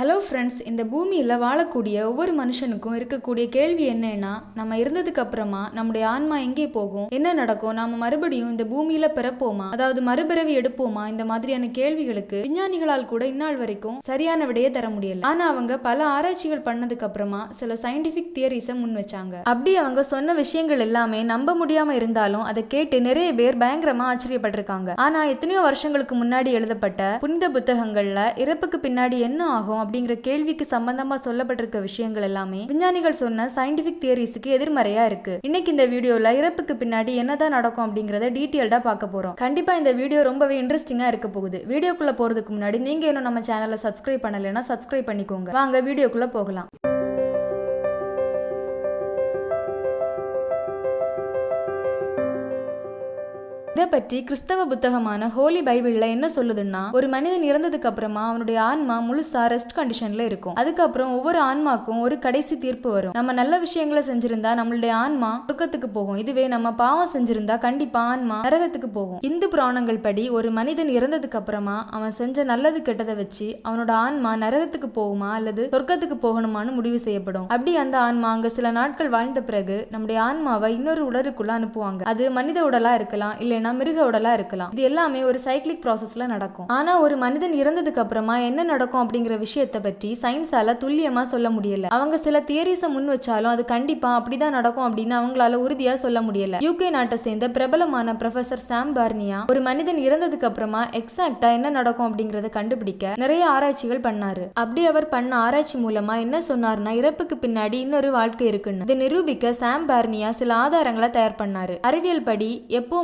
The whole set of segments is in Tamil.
ஹலோ ஃப்ரெண்ட்ஸ் இந்த பூமியில் வாழக்கூடிய ஒவ்வொரு மனுஷனுக்கும் இருக்கக்கூடிய கேள்வி என்னன்னா நம்ம இருந்ததுக்கு அப்புறமா நம்முடைய ஆன்மா எங்கே போகும்? என்ன நடக்கும்? நாம மறுபடியும் இந்த பூமியில பிறப்போமா? அதாவது மறுபிறவி எடுப்போமா? இந்த மாதிரியான கேள்விகளுக்கு விஞ்ஞானிகளால் கூட இந்நாள் வரைக்கும் சரியான விடையை தர முடியல. ஆனா அவங்க பல ஆராய்ச்சிகள் பண்ணதுக்கு அப்புறமா சில சயின்டிபிக் தியரிஸை முன் வச்சாங்க. அப்படி அவங்க சொன்ன விஷயங்கள் எல்லாமே நம்ப முடியாம இருந்தாலும் அதை கேட்டு நிறைய பேர் பயங்கரமா ஆச்சரியப்பட்டிருக்காங்க. ஆனா எத்தனையோ வருஷங்களுக்கு முன்னாடி எழுதப்பட்ட புனித புத்தகங்கள்ல இறப்புக்கு பின்னாடி என்ன ஆகும் அப்படிங்கிற கேள்விக்கு சம்பந்தமா சொல்லப்பட்டிருக்க விஷயங்கள் எல்லாமே விஞ்ஞானிகள் சொன்ன சயின்டிபிக் தியரிஸுக்கு எதிர்மறையா இருக்கு. இன்னைக்கு இந்த வீடியோல இறப்புக்கு பின்னாடி என்னதான் நடக்கும் அப்படிங்கறத டீட்டெயில்டா பார்க்க போறோம். கண்டிப்பா இந்த வீடியோ ரொம்பவே இன்ட்ரெஸ்டிங்கா இருக்க போகுது. வீடியோக்குள்ள போறதுக்கு முன்னாடி நீங்க இன்னும் நம்ம சேனலை சப்ஸ்கிரைப் பண்ணலைன்னா சப்ஸ்கிரைப் பண்ணிக்கோங்க. வாங்க வீடியோக்குள்ள போகலாம். இதை பற்றி கிறிஸ்தவ புத்தகமான ஹோலி பைபிள்ல என்ன சொல்லுதுன்னா ஒரு மனிதன் இறந்ததுக்கு அப்புறமா அவனுடைய ஆன்மா முழுசா ரெஸ்ட் கண்டிஷன்ல இருக்கும். அதுக்கப்புறம் ஒவ்வொரு ஆன்மாக்கும் ஒரு கடைசி தீர்ப்பு வரும். நம்ம நல்ல விஷயங்களை செஞ்சிருந்தா நம்மளுடைய ஆன்மா சொர்க்கத்துக்கு போகும். இதுவே நம்ம பாவம் செஞ்சிருந்தா கண்டிப்பா ஆன்மா நரகத்துக்கு போகும். இந்து புராணங்கள் படி ஒரு மனிதன் இறந்ததுக்கு அப்புறமா அவன் செஞ்ச நல்லது கெட்டதை வச்சு அவனோட ஆன்மா நரகத்துக்கு போகுமா அல்லது சொர்க்கத்துக்கு போகணுமான்னு முடிவு செய்யப்படும். அப்படி அந்த ஆன்மா அங்க சில நாட்கள் வாழ்ந்த பிறகு நம்முடைய ஆன்மாவை இன்னொரு உடலுக்குள்ள அனுப்புவாங்க. அது மனித உடலா இருக்கலாம் இல்லைன்னா மிருக உடலா இருக்கலாம். இது எல்லாமே ஒரு சைக்கிளிக் ப்ராசஸ்ல நடக்கும். ஆனா ஒரு மனிதன் இறந்ததுக்கு அப்புறமா என்ன நடக்கும் அப்படிங்கிற விஷயத்தை பற்றி சயின்ஸால துல்லியமா சொல்ல முடியல. அவங்க சில தியரிஸை முன் வச்சாலும் அது கண்டிப்பா அப்படிதான் நடக்கும் அப்படின்னு அவங்களால உறுதியா சொல்ல முடியல. யூகே நாட்டை சேர்ந்த பிரபலமான ப்ரொஃபசர் சாம் பார்னியா ஒரு மனிதன் இறந்ததுக்கு அப்புறமா எக்ஸாக்டா என்ன நடக்கும் அப்படிங்கறத கண்டுபிடிக்க நிறைய ஆராய்ச்சிகள் பண்ணாரு. அப்படி அவர் பண்ண ஆராய்ச்சி மூலமா என்ன சொன்னார்னா இறப்புக்கு பின்னாடி இன்னொரு வாழ்க்கை இருக்குன்னு. இதை நிரூபிக்க சாம் பார்னியா சில ஆதாரங்களை தயார் பண்ணாரு. அறிவியல் படி எப்போ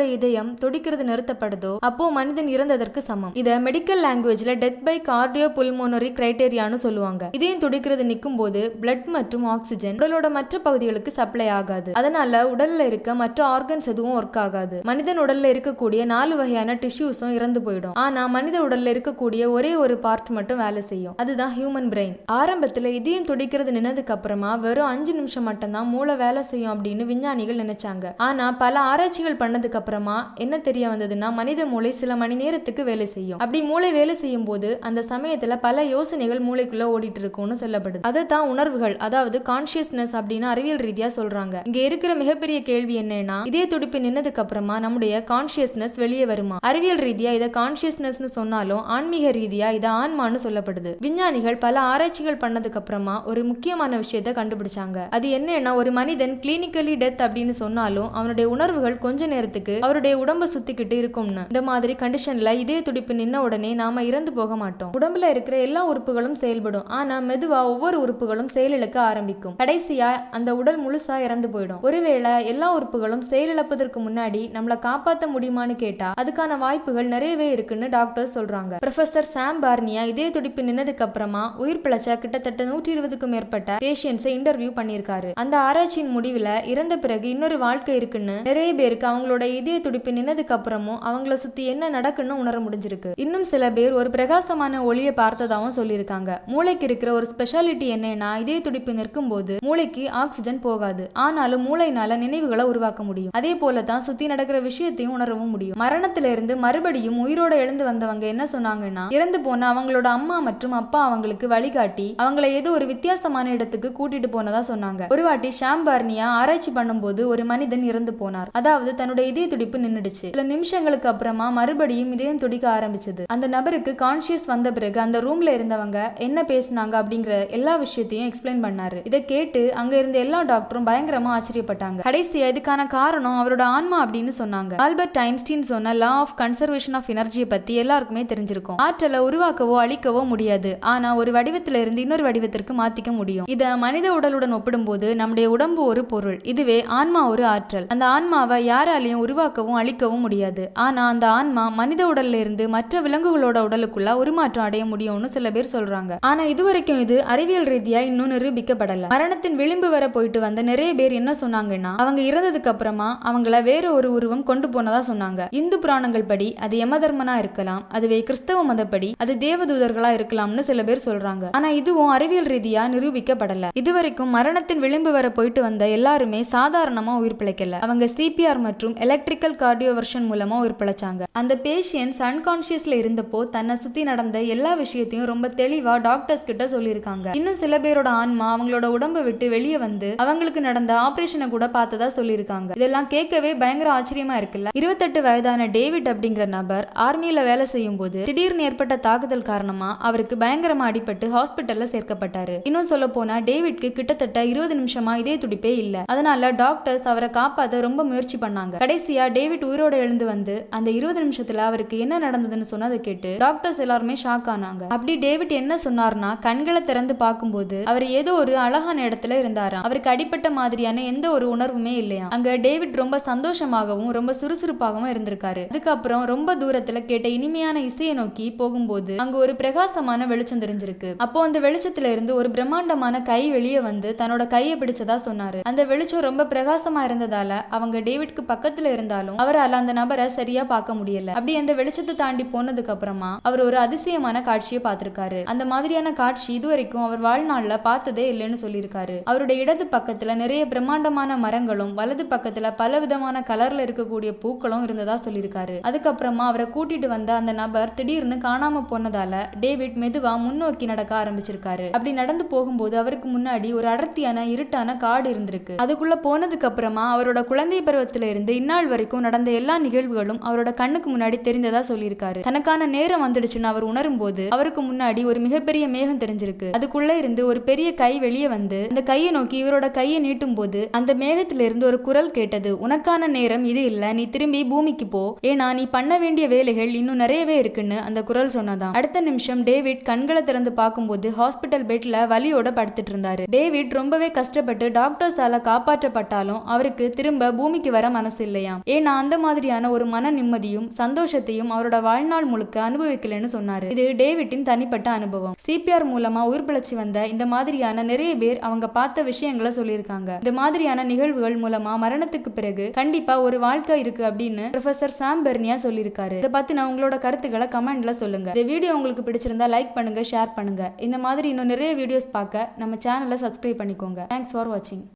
மனிதனுடைய இதயம் துடிக்கிறது நிறுத்தப்படுதோ அப்போ மனிதன் இறந்ததற்கு சமம். இத மெடிக்கல் லாங்குவேஜ்ல டெத் பை கார்டியோ புல்மோனரி கிரைட்டேரியான்னு சொல்லுவாங்க. இதயம் துடிக்கிறது நிற்கும் போது பிளட் மற்றும் ஆக்சிஜன் உடலோட மற்ற பகுதிகளுக்கு சப்ளை ஆகாது. அதனால உடல்ல இருக்க மற்ற ஆர்கன்ஸ் எதுவும் ஒர்க் ஆகாது. மனிதன் உடல்ல இருக்கக்கூடிய நாலு வகையான டிஷ்யூஸும் இறந்து போயிடும். ஆனா மனித உடல்ல இருக்கக்கூடிய ஒரே ஒரு பார்ட் மட்டும் வேலை செய்யும். அதுதான் ஹியூமன் பிரெயின் ஆரம்பத்துல இதயம் துடிக்கிறது நின்னதுக்கு அப்புறமா வெறும் அஞ்சு நிமிஷம் மட்டும்தான் மூளை வேலை செய்யும் அப்படின்னு விஞ்ஞானிகள் நினைச்சாங்க. ஆனா பல ஆராய்ச்சிகள் பண்ணதுக்கு அப்புறம் அப்புறமா என்ன தெரிய வந்ததுன்னா மனித மூளை சில மணி நேரத்துக்கு வேலை செய்யும். அப்படி மூளை வேலை செய்யும் போது அந்த சமயத்துல பல யோசனைகள் மூளைக்குள்ள ஓடிட்டு இருக்கும்னு சொல்லப்படுது. அதுதான் உணர்வுகள் அதாவது கான்சியஸ்னஸ் அப்படின்னு அறிவியல் ரீதியா சொல்றாங்க. இங்க இருக்கிற மிகப்பெரிய கேள்வி என்னன்னா இதே துடிப்பு நின்னதுக்கு அப்புறமா நம்முடைய கான்சியஸ்னஸ் வெளியே வருமா? அறிவியல் ரீதியா இதை கான்சியஸ்னஸ்னு சொன்னாலும் ஆன்மீக ரீதியா இதை ஆன்மான்னு சொல்லப்படுது. விஞ்ஞானிகள் பல ஆராய்ச்சிகள் பண்ணதுக்கு அப்புறமா ஒரு முக்கியமான விஷயத்தை கண்டுபிடிச்சாங்க. அது என்னன்னா ஒரு மனிதன் கிளினிக்கலி டெத் அப்படின்னு சொன்னாலும் அவனுடைய உணர்வுகள் கொஞ்ச நேரத்துக்கு அவருடைய உடம்ப சுத்திக்கிட்டு இருக்கும்னு. இந்த மாதிரி கண்டிஷன்ல இதே துடிப்பு நின்ன உடனே நாம இறந்து போக மாட்டோம். உடம்புல இருக்கிற எல்லா உறுப்புகளும் செயல்படும். ஆனா மெதுவா ஒவ்வொரு உறுப்புகளும் செயலிழக்க ஆரம்பிக்கும். கடைசியா அந்த உடல் முழுசா இறந்து போயிடும். ஒருவேளை எல்லா உறுப்புகளும் செயலிழப்பதற்கு முன்னாடி நம்மள காப்பாத்த முடியுமான்னு கேட்டா அதுக்கான வாய்ப்புகள் நிறையவே இருக்குன்னு டாக்டர் சொல்றாங்க. ப்ரொஃபசர் சாம் பார்னியா இதே துடிப்பு நின்னதுக்கு அப்புறமா உயிர் பிழைச்ச கிட்டத்தட்ட நூற்றி இருபதுக்கும் மேற்பட்ட பேஷியன்ஸை இன்டர்வியூ பண்ணியிருக்காரு. அந்த ஆராய்ச்சியின் முடிவுல இறந்த பிறகு இன்னொரு வாழ்க்கை இருக்குன்னு நிறைய பேருக்கு அவங்களோட இதய இதய துடிப்பு நின்னதுக்கு அப்புறமும் அவங்கள சுத்தி என்ன நடக்குன்னு உணர முடிஞ்சிருக்கு. இன்னும் சில பேர் ஒரு பிரகாசமான ஒளியை பார்த்ததாகவும் சொல்லியிருக்காங்க. மூளைக்கு இருக்கிற ஒரு ஸ்பெஷாலிட்டி என்னன்னா இதய துடிப்பு நிற்கும் போது மூளைக்கு ஆக்சிஜன் போகாது. ஆனாலும் மூளையினால நினைவுகளை உருவாக்க முடியும். அதே போல தான் சுத்தி நடக்கிற விஷயத்தையும் உணரவும் முடியும். மரணத்துல இருந்து மறுபடியும் உயிரோட எழுந்து வந்தவங்க என்ன சொன்னாங்கன்னா இறந்து போன அவங்களோட அம்மா மற்றும் அப்பா அவங்களுக்கு வழிகாட்டி அவங்கள ஏதோ ஒரு வித்தியாசமான இடத்துக்கு கூட்டிட்டு போனதா சொன்னாங்க. ஒரு வாட்டி ஷாம் பார்னியா ஆராய்ச்சி பண்ணும்போது ஒரு மனிதன் இறந்து போனார். அதாவது தன்னோட இதய துடிப்பு நின்றுடுச்சு சில நிமிஷங்களுக்கு அப்புறமா மறுபடியும் இதயம் துடிக்க ஆரம்பிச்சது. அந்த நபருக்கு கான்சியஸ் வந்த பிறகு அந்த ரூம்ல இருந்தவங்க என்ன பேசினாங்க அப்படிங்கிற எல்லா விஷயத்தையும் எக்ஸ்பிளைன் பண்ணாரு. இதை கேட்டு அங்க இருந்த எல்லா டாக்டரும் பயங்கரமா ஆச்சரியப்பட்டாங்க. கடைசியா இதுக்கான காரணம் அவரோட ஆன்மா அப்படின்னு சொன்னாங்க. ஆல்பர்ட் ஐன்ஸ்டீன் சொன்ன லா ஆஃப் கன்சர்வேஷன் ஆஃப் எனர்ஜியை பத்தி எல்லாருக்குமே தெரிஞ்சிருக்கும். ஆற்றலை உருவாக்கவோ அழிக்கவோ முடியாது. ஆனா ஒரு வடிவத்துல இருந்து இன்னொரு வடிவத்திற்கு மாத்திக்க முடியும். இத மனித உடலுடன் ஒப்பிடும்போது நம்முடைய உடம்பு ஒரு பொருள். இதுவே ஆன்மா ஒரு ஆற்றல். அந்த ஆன்மாவை யாராலையும் உருவாக்கவும் அழிக்கவும் முடியாது. ஆனா அந்த ஆன்மா மனித உடல்ல இருந்து மற்ற விலங்குகளோட உடலுக்குள்ள உருமாற்றம் அடைய முடியும்னு சில பேர் சொல்றாங்க. ஆனா இதுவரைக்கும் இது அறிவியல் ரீதியா இன்னும் நிரூபிக்கப்படல. மரணத்தின் விளிம்பு வர போயிட்டு வந்த நிறைய பேர் என்ன சொன்னாங்கன்னா அவங்க இறந்ததுக்கு அப்புறமா அவங்கள வேற ஒரு உருவம் கொண்டு போனதா சொன்னாங்க. இந்து புராணங்கள் படி அது யமதர்மனா இருக்கலாம் அதுவே கிறிஸ்தவ மதப்படி அது தேவதூதர்களா இருக்கலாம்னு சில பேர் சொல்றாங்க. ஆனா இதுவும் அறிவியல் ரீதியா நிரூபிக்கப்படல. இதுவரைக்கும் மரணத்தின் விளிம்பு வர போயிட்டு வந்த எல்லாருமே சாதாரணமா உயிர் பிழைக்கல. அவங்க சிபிஆர் மற்றும் எலக்ட்ரிக் வென்ட்ரிக்கல் கார்டியோ வெர்ஷன் மூலமா உயிர் பிழைச்சாங்க. அந்த பேஷியன்ஸ் அன்கான்ஷியஸில் இருந்தப்போ தன்னை சுற்றி நடந்த எல்லா விஷயத்தையும் ரொம்ப தெளிவாக டாக்டர்ஸ் கிட்ட சொல்லியிருக்காங்க. இன்னும் சில பேரோட ஆன்மா அவங்களோட உடம்பை விட்டு வெளியே வந்து அவங்களுக்கு நடந்த ஆப்ரேஷனை கூட பார்த்ததா சொல்லியிருக்காங்க. இதெல்லாம் கேட்கவே பயங்கர ஆச்சரியமா இருக்குல்ல? இருபத்தெட்டு வயதான டேவிட் அப்படிங்கிற நபர் ஆர்மியில வேலை செய்யும் போது திடீர்னு ஏற்பட்ட தாக்குதல் காரணமா அவருக்கு பயங்கரமா அடிபட்டு ஹாஸ்பிட்டல்ல சேர்க்கப்பட்டாரு. இன்னும் சொல்ல போனா டேவிட்க்கு கிட்டத்தட்ட இருபது நிமிஷமா இதே துடிப்பே இல்ல. அதனால டாக்டர்ஸ் அவரை காப்பாத்த ரொம்ப முயற்சி பண்ணாங்க. கடைசியா டேவிட் உயிரோட எழுந்து வந்து அந்த இருபது நிமிஷத்துல அவருக்கு என்ன நடந்ததுன்னு சொன்னதை கேட்டு டாக்டர்ஸ் எல்லாருமே ஷாக் ஆனாங்க. அப்படி டேவிட் என்ன சொன்னார்னா கண்களை திறந்து பார்க்கும்போது அவர் ஏதோ ஒரு அழகான இடத்துல இருந்தாராம். அவருக்கு அடிப்பட்ட மாதிரியான எந்த ஒரு உணர்வுமே இல்லையா அங்க டேவிட் ரொம்ப சந்தோஷமாகவும் ரொம்ப சுறுசுறுப்பாகவும் இருந்திருக்காரு. அதுக்கப்புறம் ரொம்ப தூரத்துல கேட்ட இனிமையான இசையை நோக்கி போகும்போது அங்க ஒரு பிரகாசமான வெளிச்சம் தெரிஞ்சிருக்கு. அப்போ அந்த வெளிச்சத்துல இருந்து ஒரு பிரம்மாண்டமான கை வெளியே வந்து தன்னோட கையை பிடிச்சதா சொன்னாரு. அந்த வெளிச்சம் ரொம்ப பிரகாசமா இருந்ததால அவங்க டேவிட்க்கு பக்கத்துல இருந்தாலும் அவரால் அந்த நபரை சரியா பார்க்க முடியல. அப்படி அந்த வெளிச்சத்தை தாண்டி போனதுக்கு அப்புறமா அவர் ஒரு அதிசயமான காட்சியை பார்த்திருக்காரு. அந்த மாதிரியான காட்சி இதுவரைக்கும் அவர் வாழ்நாள்ல பார்த்ததே இல்லைன்னு சொல்லியிருக்காரு. அவருடைய இடது பக்கத்துல நிறைய பிரம்மாண்டமான மரங்களும் வலது பக்கத்துல பல விதமான கலர்ல இருக்கக்கூடிய பூக்களும் இருந்ததா சொல்லியிருக்காரு. அதுக்கப்புறமா அவரை கூட்டிட்டு வந்த அந்த நபர் திடீர்னு காணாம போனதால டேவிட் மெதுவா முன்னோக்கி நடக்க ஆரம்பிச்சிருக்காரு. அப்படி நடந்து போகும்போது அவருக்கு முன்னாடி ஒரு அடர்த்தியான இருட்டான காடு இருந்திருக்கு. அதுக்குள்ள போனதுக்கு அப்புறமா அவரோட குழந்தை பருவத்துல இருந்து இந்நாள் வரைக்கும் நடந்த எல்லா நிகழ்வுகளும் அவரோட கண்ணுக்கு முன்னாடி தெரிந்ததா சொல்லியிருக்காரு. தனக்கான நேரம் வந்துடுச்சுன்னு அவர் உணரும் போது அவருக்கு முன்னாடி ஒரு மிகப்பெரிய மேகம் தெரிஞ்சிருக்கு. அதுக்குள்ள இருந்து ஒரு பெரிய கை வெளியே வந்து அந்த கையை நோக்கி இவரோட கையை நீட்டும் போது அந்த மேகத்திலிருந்து ஒரு குரல் கேட்டது உனக்கான நேரம் இது இல்ல. நீ திரும்பி பூமிக்கு போ. ஏன்னா நீ பண்ண வேண்டிய வேலைகள் இன்னும் நிறையவே இருக்குன்னு அந்த குரல் சொன்னதான் அடுத்த நிமிஷம் டேவிட் கண்களை திறந்து பார்க்கும்போது ஹாஸ்பிட்டல் பெட்ல வலியோட படுத்துட்டு இருந்தாரு. டேவிட் ரொம்பவே கஷ்டப்பட்டு டாக்டர்ஸால காப்பாற்றப்பட்டாலும் அவருக்கு திரும்ப பூமிக்கு வர மனசு இல்லையாம். ஏன்னா அந்த மாதிரியான ஒரு மன நிம்மதியும் சந்தோஷத்தையும் அவரோட வாழ்நாள் முழுக்க அனுபவிக்கலன்னு சொன்னாரு. இது டேவிட்டின் தனிப்பட்ட அனுபவம். சிபிஆர் மூலமா உயிர் பிழைச்சி வந்த இந்த மாதிரியான நிறைய பேர் அவங்க பார்த்த விஷயங்களை சொல்லியிருக்காங்க. இந்த மாதிரியான நிகழ்வுகள் மூலமா மரணத்துக்கு பிறகு கண்டிப்பா ஒரு வாழ்க்கை இருக்கு அப்படின்னு ப்ரொஃபசர் சாம் பெர்னியா சொல்லியிருக்காரு. இதை பத்தி நான் உங்களோட கருத்துக்களை கமெண்ட்ல சொல்லுங்க. இந்த வீடியோ உங்களுக்கு பிடிச்சிருந்தா லைக் பண்ணுங்க ஷேர் பண்ணுங்க. இந்த மாதிரி இன்னும் நிறைய வீடியோஸ் பார்க்க நம்ம சேனலை சப்ஸ்கிரைப் பண்ணிக்கோங்க. தேங்க்ஸ் ஃபார் வாட்சிங்